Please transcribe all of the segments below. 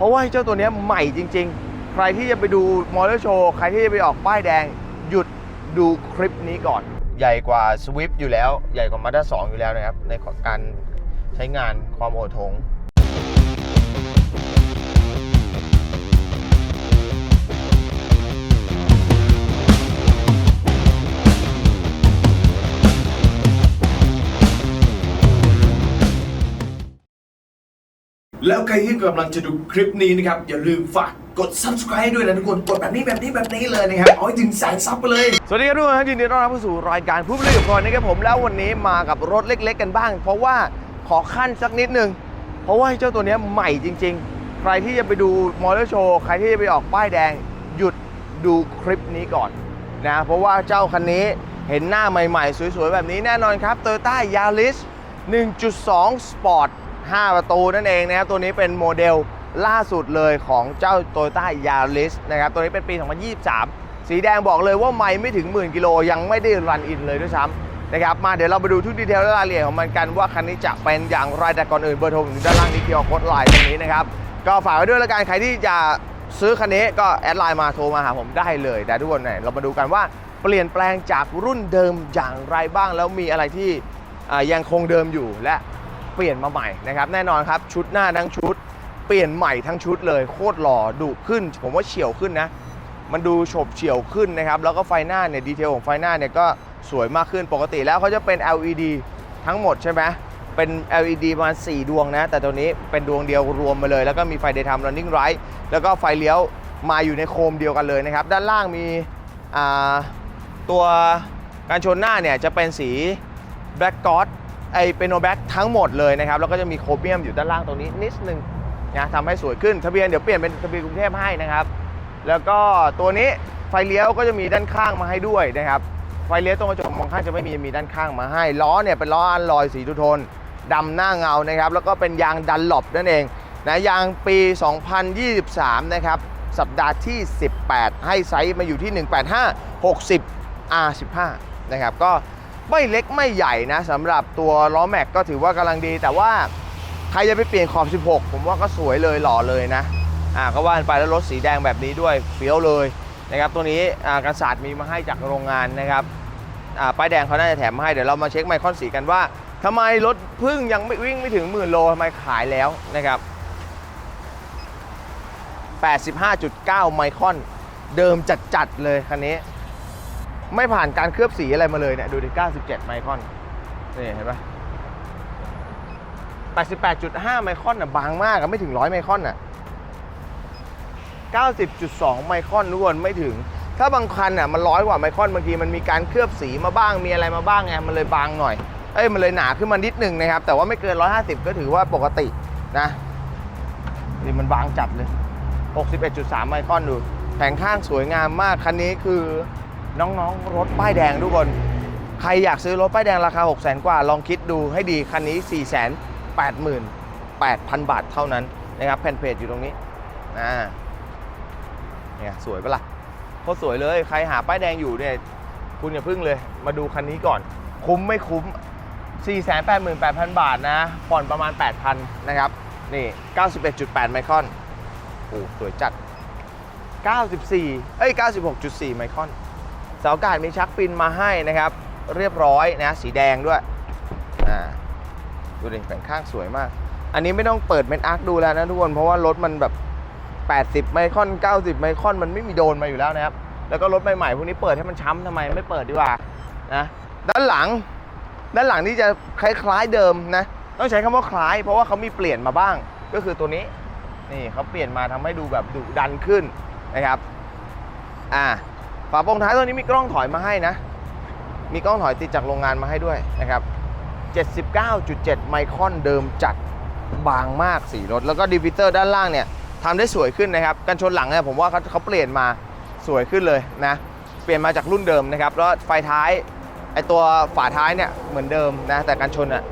เพราะว่าเจ้าตัวนี้ใหม่จริง ๆ ใครที่จะไปดูมอเตอร์โชว์ใครที่จะไปออกป้ายแดง หยุดดูคลิปนี้ก่อน ใหญ่กว่า Swift อยู่แล้ว ใหญ่กว่ามาด้าสอยู่แล้วนะครับ ในการใช้งานความโอดโถง แล้วใครที่กำลังจะดูคลิปนี้นะครับ อย่าลืมฝากกด subscribe ด้วยนะทุกคน กดแบบนี้แบบนี้แบบนี้เลยนะครับ เอาให้ถึงแสนซับไปเลย สวัสดีครับทุกคนครับยินดีต้อนรับเข้าสู่รายการผู้บริหารก่อนนะครับผมแล้ววันนี้มากับรถเล็ก ๆ กันบ้าง เพราะว่าขอขั้นสักนิดนึง เพราะว่าเจ้าตัวนี้ใหม่จริง ๆ ใครที่จะไปดูมอเตอร์โชว์ใครที่จะไปออกป้ายแดงหยุดดูคลิปนี้ก่อนนะเพราะว่าเจ้าคันนี้เห็นหน้าใหม่ๆ สวยๆ แบบนี้แน่นอนครับ Toyota Yaris 1.2 Sport 5 ประตูนั่นเองนะครับ ตัวนี้เป็นโมเดลล่าสุดเลยของเจ้า Toyota Yaris นะครับ ตัวนี้เป็นปี 2023 สีแดงบอกเลยว่าไม่ไม่ถึงหมื่นกิโลยังไม่ได้รันอินเลยด้วยซ้ำนะครับ มาเดี๋ยวเราไปดูทุกดีเทลและรายละเอียดของมันกันว่าคันนี้จะเป็นอย่างไรแต่ก่อนอื่นเบอร์โทรอยู่ด้านล่างนี้เคียวโค้ดไลน์ตรงนี้นะครับก็ฝากไว้ด้วยละกันใครที่จะซื้อคันนี้ก็แอดไลน์มาโทรมาหาผมได้เลยแต่ทุกคนเนี่ยเรามาดูกันว่าเปลี่ยนแปลงจากรุ่นเดิมอย่างไรบ้าง แล้วมีอะไรที่ยังคงเดิมอยู่และ เปลี่ยนมาใหม่นะครับแน่นอนครับชุดหน้าทั้งชุด เปลี่ยนใหม่ทั้งชุดเลยโคตรหล่อดุขึ้น ผมว่าเฉียวขึ้นนะ มันดูโฉบเฉียวขึ้นนะครับแล้วก็ไฟหน้าเนี่ยดีเทลของไฟหน้าเนี่ยก็สวยมากขึ้นปกติแล้วเขาจะเป็น LED ทั้งหมดใช่ไหมเป็น LED ประมาณ 4 ดวงนะ แต่ตัวนี้เป็นดวงเดียวรวมมาเลย แล้วก็มีไฟ daytime running light แล้วก็ไฟเลี้ยวมาอยู่ในโคมเดียวกันเลยนะครับ ด้านล่างมีตัวการชนหน้าเนี่ยจะเป็นสี black god ไอเป็นโนแบ็กทั้งหมดเลยนะครับ แล้วก็จะมีโคเมียมอยู่ด้านล่างตรงนี้นิดนึงนะทำให้สวยขึ้น ทะเบียนเดี๋ยวเปลี่ยนเป็นทะเบียนกรุงเทพให้นะครับ แล้วก็ตัวนี้ไฟเลี้ยวก็จะมีด้านข้างมาให้ด้วยนะครับไฟเลี้ยวตรงกระจกมองข้างจะไม่มีมีด้านข้างมาให้ล้อเนี่ยเป็นล้ออันลอยสีทุโทนดำหน้าเงานะครับแล้วก็เป็นยางดันหลบนั่นเองนะยางปี 2023 นะครับสัปดาห์ที่ 18 ให้ไซส์มาอยู่ที่ 185 60 R15 นะครับก็ ไม่เล็กไม่ใหญ่นะสำหรับตัวล้อแม็กก็ถือว่ากำลังดี แต่ว่าใครจะไปเปลี่ยนขอบ 16 ผมว่าก็สวยเลยหล่อเลยนะอ่าก็ว่ากันไปแล้วรถสีแดงแบบนี้ด้วยเฟี้ยวเลยนะครับตัวนี้อ่ากันศาสตร์มีมาให้จากโรงงานนะครับอ่าป้ายแดงเขาน่าจะแถมมาให้เดี๋ยวเรามาเช็คไมคอนสีกันว่าทำไมรถพึ่งยังไม่วิ่งไม่ถึงหมื่นโลทำไมขายแล้วนะครับ85.9 ไมคอนเดิมจัดๆเลยคันนี้ ไม่ผ่านการเคลือบสีอะไรมาเลยเนี่ยดูดิ97 ไมคอนนี่เห็นปะ88.5 ไมครอนอะบางมากอะไม่ถึง 100 ไมครอนอะ90.2 ไมครอนทุกคนไม่ถึง ถ้าบางคันอะมันร้อยกว่าไมครอนบางทีมันมีการเคลือบสีมาบ้างมีอะไรมาบ้างไงมันเลยบางหน่อย เอ้ยมันเลยหนาขึ้นมานิดนึงนะครับ แต่ว่าไม่เกิน 150 ก็ถือว่าปกตินะนี่มันบางจัดเลย 61.3 ไมครอนดูแผงข้างสวยงามมากคันนี้คือ น้องๆ รถป้ายแดงทุกคน ใครอยากซื้อรถป้ายแดงราคา 6 0 0 0 0 0 กว่า ลองคิดดูให้ดี คันนี้ 4 8 8 0 0 0 บาทเท่านั้นนะครับแผ่นเพจอยู่ตรงนี้อ่าเนี่ยสวยปะล่ะโคตรสวยเลย ใครหาป้ายแดงอยู่เนี่ยคุณอย่าพึ่งเลย มาดูคันนี้ก่อน คุ้มไม่คุ้ม 488,000 บาทนะผ่อนประมาณ 8,000 นะครับ นี่ 91.8 ไมครอนโอ้สวยจัด 94 เอ้ย 96.4 ไมครอน เสาอากาศมีชักปินมาให้นะครับ เรียบร้อยนะสีแดงด้วยอ่าดูดิแผงข้างสวยมาก อันนี้ไม่ต้องเปิดเมนอาร์คดูแล้วนะทุกคน เพราะว่ารถมันแบบ 80 ไมครอน 90 ไมครอนมันไม่มีโดนมาอยู่แล้วนะครับ แล้วก็รถใหม่ๆพวกนี้เปิดให้มันช้ำทำไมไม่เปิดดีกว่านะด้านหลัง ด้านหลังที่จะคล้ายๆเดิมนะต้องใช้คำว่าคล้าย เพราะว่าเขามีเปลี่ยนมาบ้าง ก็คือตัวนี้นี่เขาเปลี่ยนมาทำให้ดูแบบดุดันขึ้นนะครับอ่า ฝาโปรงท้ายตัวนี้มีกล้องถอยมาให้นะ มีกล้องถอยติดจากโรงงานมาให้ด้วยนะครับ 79.7 ไมครอนเดิมจัดบางมากสีรถ แล้วก็ดิฟิเตอร์ด้านล่างเนี่ยทำได้สวยขึ้นนะครับ กันชนหลังเนี่ยผมว่าเขาเขาเปลี่ยนมาสวยขึ้นเลยนะ เปลี่ยนมาจากรุ่นเดิมนะครับ แล้วไฟท้ายไอตัวฝาท้ายเนี่ยเหมือนเดิมนะ แต่กันชนอะ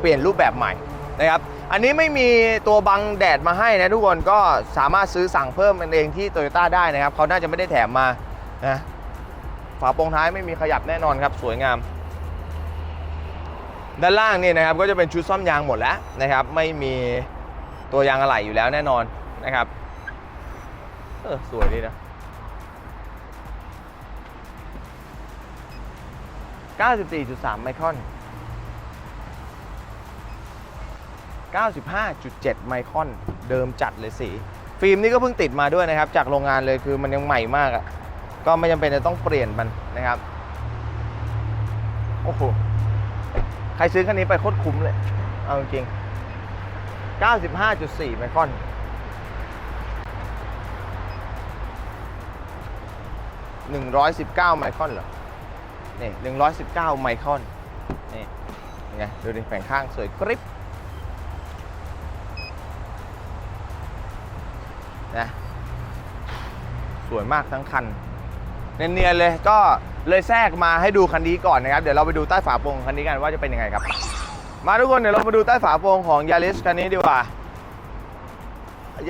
เปลี่ยนรูปแบบใหม่นะครับ อันนี้ไม่มีตัวบังแดดมาให้นะทุกคนก็สามารถซื้อสั่งเพิ่มมันเองที่โตโยต้าได้นะครับเขาน่าจะไม่ได้แถมมา นะฝาโปรงท้ายไม่มีขยับแน่นอนครับ สวยงาม ด้านล่างนี่นะครับก็จะเป็นชุดซ่อมยางหมดแล้วนะครับ ไม่มีตัวยางอะไหล่อยู่แล้วแน่นอนนะครับเออสวยดีนะ 94.3 ไมครอน 95.7 ไมครอน เดิมจัดเลยสี ฟิล์มนี่ก็เพิ่งติดมาด้วยนะครับ จากโรงงานเลยคือมันยังใหม่มากอะ่ะ ก็ไม่จำเป็นจะต้องเปลี่ยนมันนะครับ โอ้โห ใครซื้อคันนี้ไปโคตรคุ้มเลย เอาจริง 95.4 ไมครอน 119 ไมคอนเหรอ นี่ 119 ไมคอน นี่ยังไง ดูดิแผงข้างสวยกริบนะสวยมากทั้งคัน เนียนๆเลยก็เลยแทรกมาให้ดูคันนี้ก่อนนะครับ เดี๋ยวเราไปดูใต้ฝาโปรงคันนี้กันว่าจะเป็นยังไงครับ มาทุกคนเดี๋ยวเรามาดูใต้ฝาโปรงของยาริสคันนี้ดีกว่า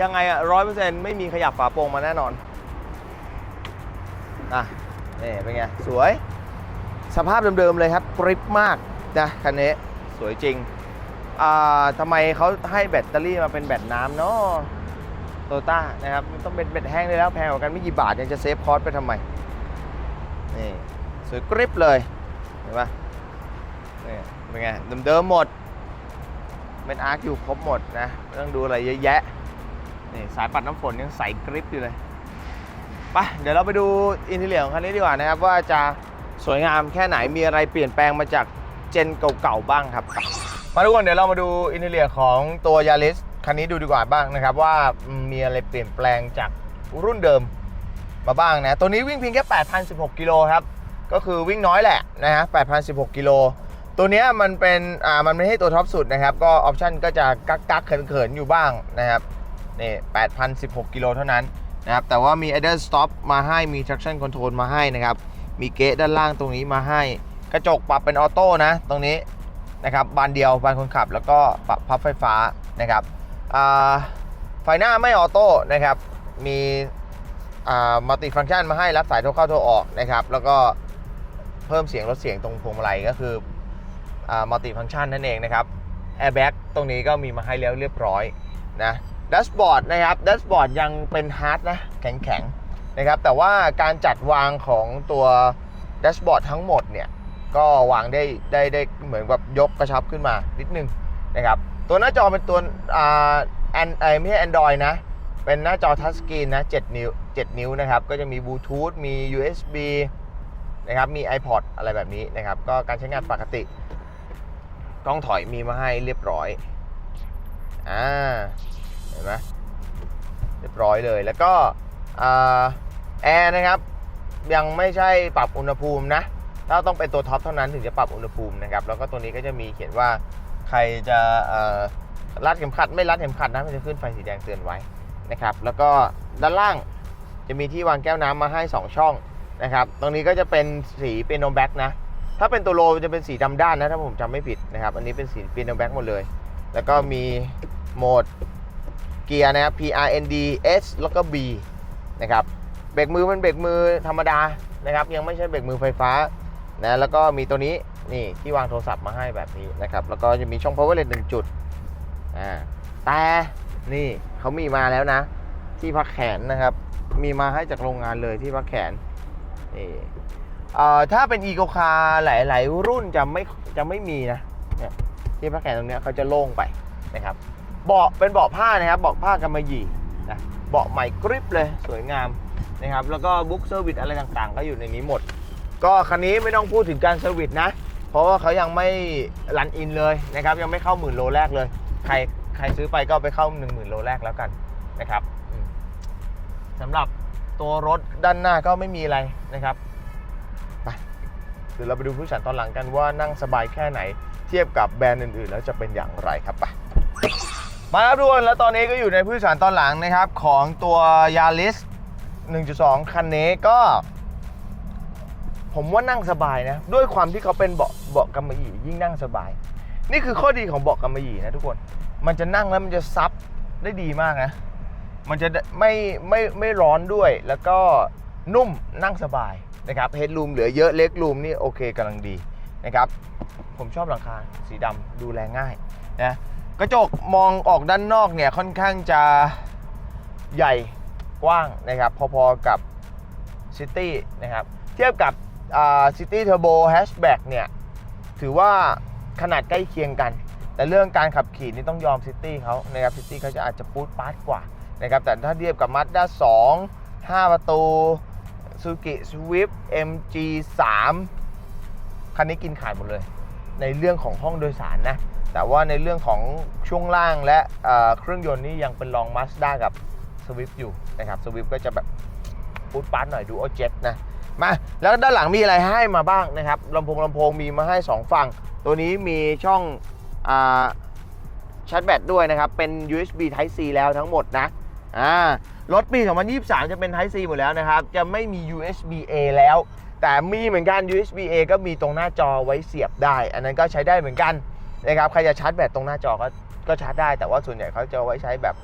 ยังไงอะร้อยเปอร์เซ็นต์ไม่มีขยับฝาโปรงมาแน่นอนอะนี่เป็นไง สวย สภาพเดิมๆเลยครับกริปมากนะคันนี้สวยจริงอ่าทำไมเขาให้แบตเตอรี่มาเป็นแบตน้ำเนาะโตต้านะครับต้องเป็นแบตแห้งได้แล้วแพงกว่ากันไม่กี่บาทยังจะเซฟคอสไปทำไม นี่สวยกริปเลย เห็นปะนี่เป็นไงเดิมๆหมด เป็นอาร์คอยู่ครบหมดนะไม่ต้องดูอะไรเยอะแยะนี่สายปัดน้ำฝนยังใสกริปอยู่เลยไปเดี๋ยวเราไปดูอินทีเรียของคันนี้ดีกว่านะครับว่าจะสวยงามแค่ไหนมีอะไรเปลี่ยนแปลงมาจากเจนเก่าๆบ้างครับ มาทุกคนเดี๋ยวเรามาดูอินทีเรียของตัวยาริสคันนี้ดูดีกว่าบ้างนะครับว่ามีอะไรเปลี่ยนแปลงจากรุ่นเดิม มาบ้างนะ ตัวนี้วิ่งเพียงแค่ 8,016 กิโลครับ ก็คือวิ่งน้อยแหละนะฮะ 8,016 กิโล ตัวนี้มันเป็น อ่า มันไม่ให้ตัวท็อปสุดนะครับ ก็ออปชั่นก็จะกักกักเขินๆ อยู่บ้างนะครับ นี่ 8,016 กิโลเท่านั้นนะครับ แต่ว่ามี idle stop มาให้ มี traction control มาให้นะครับ มีเกะด้านล่างตรงนี้มาให้ กระจกปรับเป็นออโต้นะ ตรงนี้นะครับ บานเดียว บานคนขับ แล้วก็ปรับพับไฟฟ้านะครับอ่าไฟหน้าไม่ออโต้นะครับ มี มัลติฟังก์ชันมาให้รับสายโทรเข้าโทรออกนะครับ แล้วก็เพิ่มเสียงลดเสียงตรงพวงมาลัยก็คือมัลติฟังก์ชันนั่นเองนะครับแอร์แบ็กตรงนี้ก็มีมาให้แล้วเรียบร้อยนะดัชบอร์ดนะครับดัชบอร์ดยังเป็นฮาร์ดนะแข็งแข็งๆนะครับ แต่ว่าการจัดวางของตัวดัชบอร์ดทั้งหมดเนี่ยก็วางได้ได้ได้เหมือนกับยกกระชับขึ้นมานิดนึงนะครับ ตัวหน้าจอเป็นตัวอ่าแอนไม่ใช่ Android นะ เป็นหน้าจอทัชสกรีนนะ 7 นิ้ว 7 นิ้วนะครับ ก็จะมีบลูทูธมี USB นะครับมี iPod อะไรแบบนี้นะครับ ก็การใช้งานปกติกล้องถอยมีมาให้เรียบร้อยอ่าเห็นไหมเรียบร้อยเลย แล้วก็แอร์นะครับ ยังไม่ใช่ปรับอุณหภูมินะถ้าต้องเป็นตัวท็อปเท่านั้นถึงจะปรับอุณหภูมินะครับ แล้วก็ตัวนี้ก็จะมีเขียนว่าใครจะรัดเข็มขัดไม่รัดเข็มขัดนะมันจะขึ้นไฟสีแดงเตือนไว้นะครับ แล้วก็ด้านล่าง จะมีที่วางแก้วน้ำมาให้ 2 ช่องนะครับ ตรงนี้ก็จะเป็นสีเปียโนแบ็กนะ ถ้าเป็นตัวโลจะเป็นสีดำด้านนะ ถ้าผมจำไม่ผิดนะครับ อันนี้เป็นสีเปียโนแบ็กหมดเลย แล้วก็มีโหมดเกียร์นะครับ P R N D S แล้วก็ B นะครับ เบรกมือเป็นเบรกมือธรรมดานะครับ ยังไม่ใช่เบรกมือไฟฟ้านะ แล้วก็มีตัวนี้นี่ที่วางโทรศัพท์มาให้แบบนี้นะครับ แล้วก็จะมีช่อง power outlet หนึ่งจุด อ่า แต่นี่เขามีมาแล้วนะ ที่พักแขนนะครับ มีมาให้จากโรงงานเลยที่พักแขนนี่เอ่อถ้าเป็นอีโ c คาหลาย ๆ รุ่นจะไม่จะไม่มีนะเนี่ยที่พักแขนตรงเนี้ยเขาจะโล่งไปนะครับเบาะเป็นเบาะผ้านะครับเบาะผ้ากำมะหยี่นะเบาะใหม่กริบเลยสวยงามนะครับแล้วก็บุ๊กเซอร์วิสอะไรต่างๆ ก็อยู่ในนี้หมด ก็คันนี้ไม่ต้องพูดถึงการเซอร์วิสนะ เพราะว่าเขายังไม่รันอินเลยนะครับยังไม่เข้าหมื่นโลแรกเลย ใครใครซื้อไปก็ไปเข้า 1 0,000 โลแรกแล้วกันนะครับ สำหรับตัวรถด้านหน้าก็ไม่มีอะไรนะครับไปเดี๋ยวเราไปดูผู้โดยสารตอนหลังกันว่านั่งสบายแค่ไหน เทียบกับแบรนด์อื่นๆ แล้วจะเป็นอย่างไรครับไปมาครับทุกคนแล้วตอนนี้ก็อยู่ในผู้โดยสารตอนหลังนะครับ ของตัวยาริส1.2 คันนี้ก็ ผมว่านั่งสบายนะ ด้วยความที่เขาเป็นเบาะเบาะกำมะหยี่ยิ่งนั่งสบาย นี่คือข้อดีของเบาะกำมะหยี่นะทุกคนมันจะนั่งแล้วมันจะซับได้ดีมากนะ มันจะไม่ไม่ไม่ร้อนด้วย แล้วก็นุ่มนั่งสบายนะครับเฮดรูมเหลือเยอะเล็กรูมนี่โอเคกำลังดีนะครับ ผมชอบหลังคาสีดำดูแลง่ายนะกระจกมองออกด้านนอกเนี่ยค่อนข้างจะใหญ่กว้างนะครับ พอๆกับ City นะครับ เทียบกับซิตี้เทอร์โบแฮชแบ็กเนี่ย ถือว่าขนาดใกล้เคียงกัน แต่เรื่องการขับขี่นี่ต้องยอมซิตี้เขานะครับซิตี้เขาจะอาจจะปูดปาร์ตกว่า นะครับแต่ถ้าเทียบกับ Mazda 2 5 ประตู Suzuki Swift MG 3คันนี้กินขายหมดเลย ในเรื่องของห้องโดยสารนะ แต่ว่าในเรื่องของช่วงล่างและเเครื่องยนต์นี่ยังเป็นรอง Mazda กับ Swift อยู่นะครับ Swift ก็จะแบบปูดปาร์ตหน่อยดูโอเจ็ตนะมาแล้วด้านหลังมีอะไรให้มาบ้างนะครับลำโพงลำโพงมีมาให้ 2 ฝั่ง ตัวนี้มีช่องอชาร์จแบตด้วยนะครับ เป็น USB Type C แล้วทั้งหมดนะ อ่ารถปี 2023 จะเป็น Type C หมดแล้วนะครับ จะไม่มี USB A แล้ว แต่มีเหมือนกัน USB A ก็มีตรงหน้าจอไว้เสียบได้ อันนั้นก็ใช้ได้เหมือนกันนะครับใครจะชาร์จแบตตรงหน้าจอก็ก็ชาร์จได้ แต่ว่าส่วนใหญ่เขาจะเอาไว้ใช้แบบ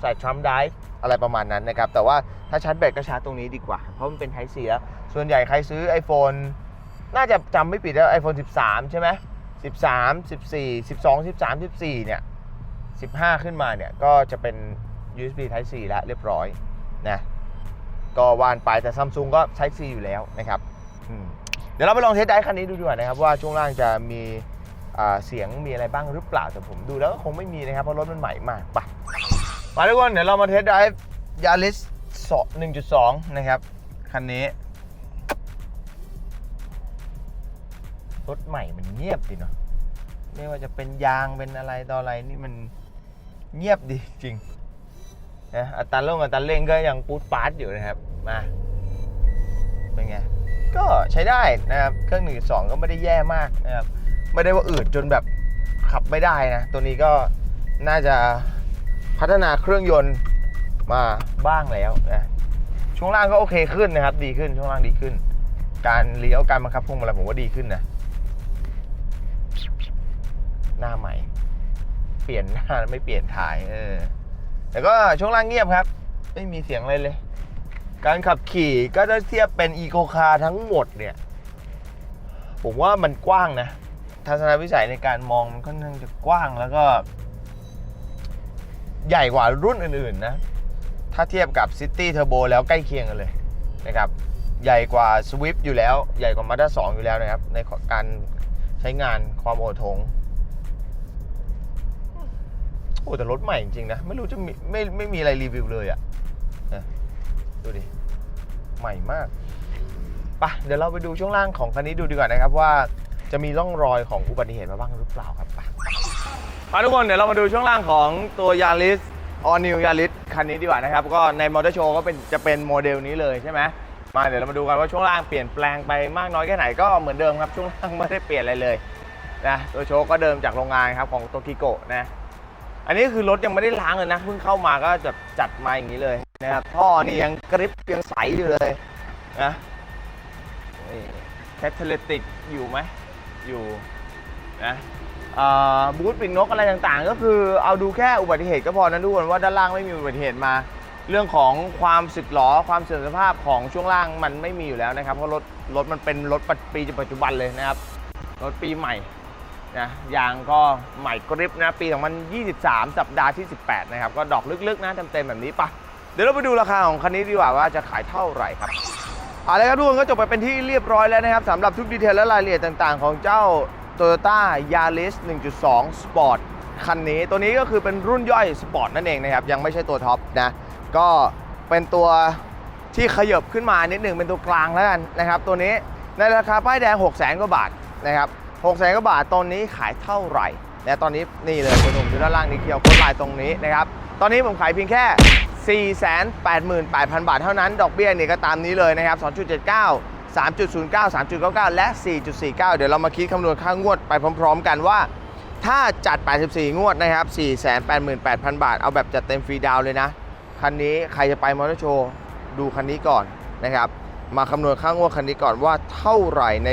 ใส่ Trump Drive อะไรประมาณนั้นนะครับ แต่ว่าถ้าชาร์จแบตก็ชาร์จตรงนี้ดีกว่า เพราะมันเป็น Type C แล้ว ส่วนใหญ่ใครซื้อ iPhone น่าจะจำไม่ผิดแล้ว iPhone 13 ใช่ไหม13 14 12 13 14เนี่ย15 ขึ้นมาเนี่ยก็จะเป็น USB Type C แล้วเรียบร้อยนะก็วานไปแต่ Samsung ก็ Type C อยู่แล้วนะครับเดี๋ยวเราไปลองเทสได้คันนี้ดูดีกว่านะครับ ว่าช่วงล่างจะมีเสียงมีอะไรบ้างหรือเปล่าแต่ผมดูแล้วก็คงไม่มีนะครับ เพราะรถมันใหม่มากไปมาทุกคนเดี๋ยวเรามาเทสได้ยาริส1.2 นะครับ คันนี้รถใหม่มันเงียบดีเนาะไม่ว่าจะเป็นยางเป็นอะไรต่ออะไรนี่มันเงียบดีจริง นะอัตราลงอัตราเร่งก็ยังปูดปาร์ตอยู่นะครับมาเป็นไงก็ใช้ได้นะครับเครื่องหนึ่งสองก็ไม่ได้แย่มากนะครับไม่ได้ว่าอืดจนแบบขับไม่ได้นะ ตัวนี้ก็น่าจะพัฒนาเครื่องยนต์มาบ้างแล้วนะช่วงล่างก็โอเคขึ้นนะครับ ดีขึ้นช่วงล่างดีขึ้น การเลี้ยวการบังคับพวงมาลัยผมว่าดีขึ้นนะหน้าใหม่ เปลี่ยนหน้าไม่เปลี่ยนถ่าย เออ แต่ก็ช่วงล่างเงียบครับ ไม่มีเสียงอะไรเลย การขับขี่ก็ถ้าเทียบเป็นอีโคคาร์ทั้งหมดเนี่ย ผมว่ามันกว้างนะทัศนวิสัยในการมองมันค่อนข้างจะกว้างแล้วก็ ใหญ่กว่ารุ่นอื่นๆนะ ถ้าเทียบกับ City Turbo แล้วใกล้เคียงกันเลยนะครับ ใหญ่กว่า Swift อยู่แล้ว ใหญ่กว่า Mazda 2 อยู่แล้วนะครับ ในการใช้งานความโอดทง โอ้แต่รถใหม่จริงๆนะ ไม่รู้จะมีไม่ไม่มีอะไรรีวิวเลยอะ่ะนะดูดิ ใหม่มากไปะเดี๋ยวเราไปดูช่วงล่างของคันนี้ดูดีกว่านะครับว่าจะมีร่องรอยของอุบัติเหตุมาบ้างหรือเปล่าครับไปมาทุกคนเดี๋ยวเรามาดูช่วงล่างของตัวยาริสออนิวยาริสคันนี้ดีกว่านะครับ ก็ในมอเตอร์โชว์ก็เป็นจะเป็นโมเดลนี้เลยใช่ไหมมาเดี๋ยวเรามาดูกันว่าช่วงล่างเปลี่ยนแปลงไปมากน้อยแค่ไหนก็เหมือนเดิมครับช่วงล่างไม่ได้เปลี่ยนอะไรเลยนะตัวโชว์ก็เดิมจากโรงงานครับของโตกิโกะนะ อันนี้คือรถยังไม่ได้ล้างเลยนะเพิ่งเข้ามาก็จะจัดมาอย่างนี้เลยนะครับท่อนี่ยังกริปยังใสอยู่เลยนะแคทเทเลติกอยู่ไหมอยู่นะบูธปิดนกอะไรต่างๆ ก็คือเอาดูแค่อุบัติเหตุก็พอนะทุกคนว่าด้านล่างไม่มีอุบัติเหตุมา เรื่องของความสึกหรอความเสื่อมสภาพของช่วงล่างมันไม่มีอยู่แล้วนะครับเพราะรถรถมันเป็นรถปีปัจจุบันเลยนะครับรถปีใหม่ นะยางก็ใหม่กริปนะปี 2023 สัปดาห์ที่ 18 นะครับ ก็ดอกลึกๆนะเต็มๆแบบนี้ปะเดี๋ยวเราไปดูราคาของคันนี้ดีกว่าว่าจะขายเท่าไหร่ครับเอาละครับทุกคนก็จบไปเป็นที่เรียบร้อยแล้วนะครับสำหรับทุกดีเทลและรายละเอียดต่างๆ ของเจ้า Toyota Yaris 1.2 Sport คันนี้ตัวนี้ก็คือเป็นรุ่นย่อยสปอร์ตนั่นเองนะครับ ยังไม่ใช่ตัวท็อปนะก็เป็นตัวที่ขยบขึ้นมานิดหนึ่งเป็นตัวกลางแล้วกันนะครับ ตัวนี้ในราคาป้ายแดง 6 0 0 0 0 0กว่าบาทนะครับ 6 0 0 0 0 0กว่าบาทตอนนี้ขายเท่าไหร่และตอนนี้นี่เลยคุณหนุ่มดูด้านล่างนี้เคียวโค้ดลายตรงนี้นะครับตอนนี้ผมขายเพียงแค่ 488,000 บาทเท่านั้น ดอกเบี้ยนี่ก็ตามนี้เลยนะครับ 2.79 3.09 3.99 และ 4.49 เดี๋ยวเรามาคิดคำนวณค่างวดไปพร้อม ๆ กันว่า ถ้าจัด 84 งวดนะครับ 488,000 บาท เอาแบบจัดเต็มฟรีดาวเลยนะ คันนี้ใครจะไปมอเตอร์โชว์ดูคันนี้ก่อนนะครับ มาคำนวณค่างวดคันนี้ก่อนว่าเท่าไหร่ใน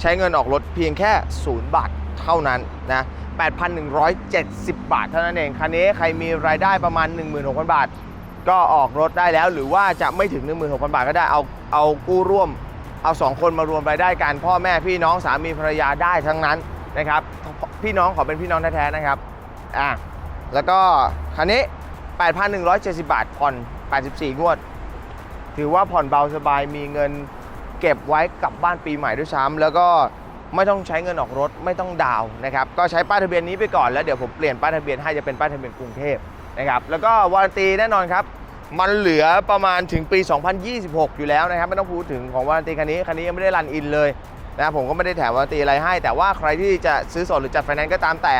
ใช้เงินออกรถเพียงแค่ 0 บาทเท่านั้นนะ 8,170 บาทเท่านั้นเอง คันนี้ใครมีรายได้ประมาณ 16,000 บาท ก็ออกรถได้แล้ว หรือว่าจะไม่ถึง 16,000 บาทก็ได้ เอาเอากู้ร่วม เอา 2 คนมารวมรายได้กัน พ่อแม่พี่น้องสามีภรรยาได้ทั้งนั้นนะครับ พี่น้องขอเป็นพี่น้องแท้ๆนะครับอะแล้วก็คันนี้ 8,170 บาทผ่อน 84 งวด ถือว่าผ่อนเบาสบายมีเงิน เก็บไว้กลับบ้านปีใหม่ด้วยซ้ำแล้วก็ไม่ต้องใช้เงินออกรถไม่ต้องดาวนะครับก็ใช้ป้ายทะเบียนนี้ไปก่อนแล้วเดี๋ยวผมเปลี่ยนป้ายทะเบียนให้จะเป็นป้ายทะเบียนกรุงเทพนะครับแล้วก็วารันตีแน่นอนครับมันเหลือประมาณถึงปี 2026 อยู่แล้วนะครับ ไม่ต้องพูดถึงของวารันตีคันนี้คันนี้ยังไม่ได้รันอินเลยนะผมก็ไม่ได้แถมวารันตีอะไรให้ แต่ว่าใครที่จะซื้อสดหรือจัดไฟแนนซ์ก็ตามแต่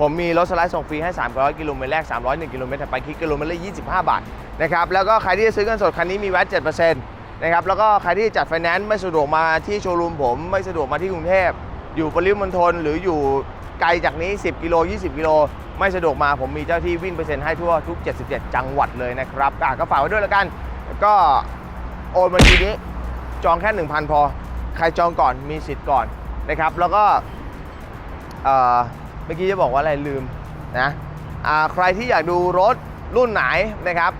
ผมมีรถสไลด์ส่งฟรีให้ 300 กิโลเมตรแรก 301 กิโลเมตรไปคิดกิโลเมตรละ25 บาทนะครับแล้วก็ใครที่จะซื้อเงินสดคันนี้มีแวต7%น นะครับแล้วก็ใครที่จัดไฟแนนซ์ไม่สะดวกมาที่โชว์รูมผม ไม่สะดวกมาที่กรุงเทพ อยู่ปริมณฑลหรืออยู่ไกลจากนี้ 10 กิโล 20 กิโล ไม่สะดวกมาผมมีเจ้าที่วิ่งเปอร์เซ็นต์ให้ทั่วทุก 77 จังหวัดเลยนะครับอะก็ฝากไว้ด้วยแล้วกัน ก็โอนมาทีนี้จองแค่ 1,000 พอ ใครจองก่อนมีสิทธิ์ก่อนนะครับ แล้วก็เมื่อกี้จะบอกว่าอะไรลืมนะใครที่อยากดูรถรุ่นไหนนะครับ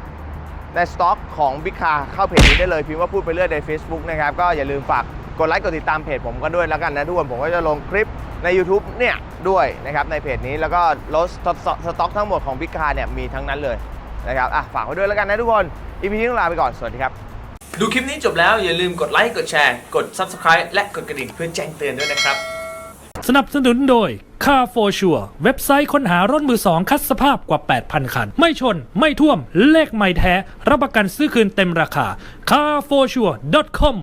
ในสต็อกของบิ๊กคาเข้าเพจนี้ได้เลยพิมพ์ว่าพูดไปเรื่อยใน Facebook นะครับ ก็อย่าลืมฝากกดไลค์กดติดตามเพจผมก็ด้วยแล้วกันนะทุกคนผมก็จะลงคลิปใน YouTube เนี่ยด้วยนะครับในเพจนี้แล้วก็รถสต็อกทั้งหมดของบิ๊กคาเนี่ยมีทั้งนั้นเลยนะครับอะฝากไว้ด้วยแล้วกันนะทุกคนอีพีนี้ต้องลาไปก่อนสวัสดีครับดูคลิปนี้จบแล้วอย่าลืมกดไลค์กดแชร์ กด Subscribe และกดกระดิ่งเพื่อแจ้งเตือนด้วยนะครับ สนับสนุนโดย Car for Sure เว็บไซต์ค้นหารถมือสองคัดสภาพกว่า 8,000 คัน ไม่ชน ไม่ท่วม เลขไม่แท้ รับประกันซื้อคืนเต็มราคา carforsure.com